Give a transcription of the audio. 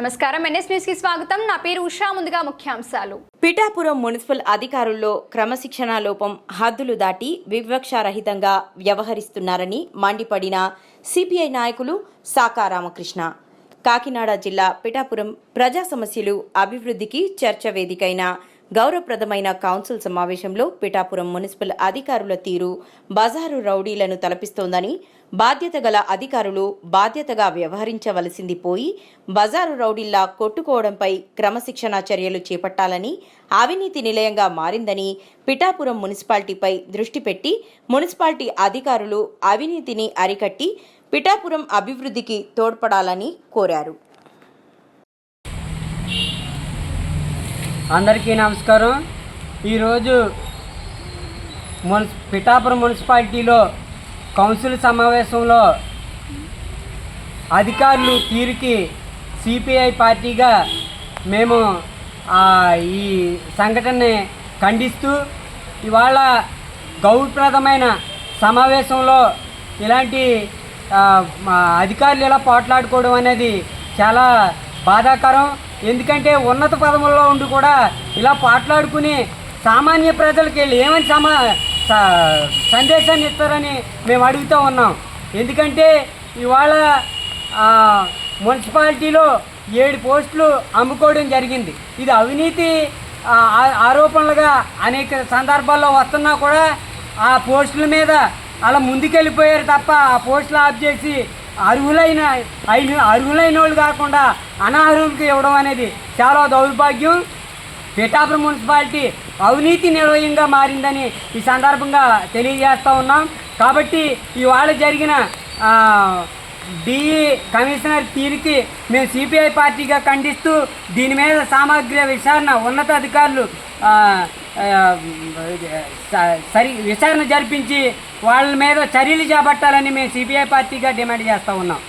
నమస్కారం. ఎన్ఎస్ న్యూస్కి స్వాగతం. నా పేరు ఉషా. ముందుగా ముఖ్యాంశాలు. పిఠాపురం మున్సిపల్ అధికారుల్లో క్రమశిక్షణ లోపం హద్దులు దాటి వివక్షారహితంగా వ్యవహరిస్తున్నారని మండిపడిన సిపిఐ నాయకులు సాకా రామకృష్ణ. కాకినాడ జిల్లా పిఠాపురం ప్రజా సమస్యలు అభివృద్ధికి చర్చ వేదికైన గౌరవప్రదమైన కౌన్సిల్ సమావేశంలో పిఠాపురం మున్సిపల్ అధికారుల తీరు బజారు రౌడీలను తలపిస్తోందని బాధ్యత గల అధికారులు బాధ్యతగా వ్యవహరించవలసింది పోయి బజారు రౌడీల్లా కొట్టుకోవడంపై క్రమశిక్షణా చర్యలు చేపట్టాలని అవినీతి నిలయంగా మారిందని పిఠాపురం మున్సిపాలిటీపై దృష్టి పెట్టి మున్సిపాలిటీ అధికారులు అవినీతిని అరికట్టి పిఠాపురం అభివృద్ధికి తోడ్పడాలని కోరారు. అందరికీ నమస్కారం. ఈరోజు మున్సి పిఠాపురం మున్సిపాలిటీలో కౌన్సిల్ సమావేశంలో అధికారులు తీరికి సిపిఐ పార్టీగా మేము ఈ సంఘటనని ఖండిస్తూ ఇవాళ గౌరవప్రదమైన సమావేశంలో ఇలాంటి అధికారులు ఇలా పోట్లాడుకోవడం అనేది చాలా బాధాకరం. ఎందుకంటే ఉన్నత పదముల్లో ఉండి కూడా ఇలా పాట్లాడుకుని సామాన్య ప్రజలకి వెళ్ళి ఏమని సమా స- సందేశాన్ని ఇస్తారని మేము అడుగుతూ ఉన్నాం. ఎందుకంటే ఇవాళ మున్సిపాలిటీలో ఏడు పోస్టులు అమ్ముకోవడం జరిగింది. ఇది అవినీతి ఆరోపణలుగా అనేక సందర్భాల్లో వస్తున్నా కూడా ఆ పోస్టుల మీద అలా ముందుకెళ్ళిపోయారు తప్ప ఆ పోస్టులు ఆఫ్ చేసి అర్హులైన అయిన అర్హులైన వాళ్ళు కాకుండా అనర్హులకు ఇవ్వడం అనేది చాలా దౌర్భాగ్యం. పిఠాపురం మున్సిపాలిటీ అవినీతి నిర్వహంగా మారిందని ఈ సందర్భంగా తెలియజేస్తూ ఉన్నాం. కాబట్టి ఇవాళ జరిగిన డిఈ కమిషనర్ తీరుకి మేము సిపిఐ పార్టీగా ఖండిస్తూ దీని మీద సామగ్రి విచారణ ఉన్నతాధికారులు సరి విచారణ జరిపించి వాళ్ళ మీద చర్యలు చేపట్టాలని మేము సిపిఐ పార్టీగా డిమాండ్ చేస్తూ ఉన్నాం.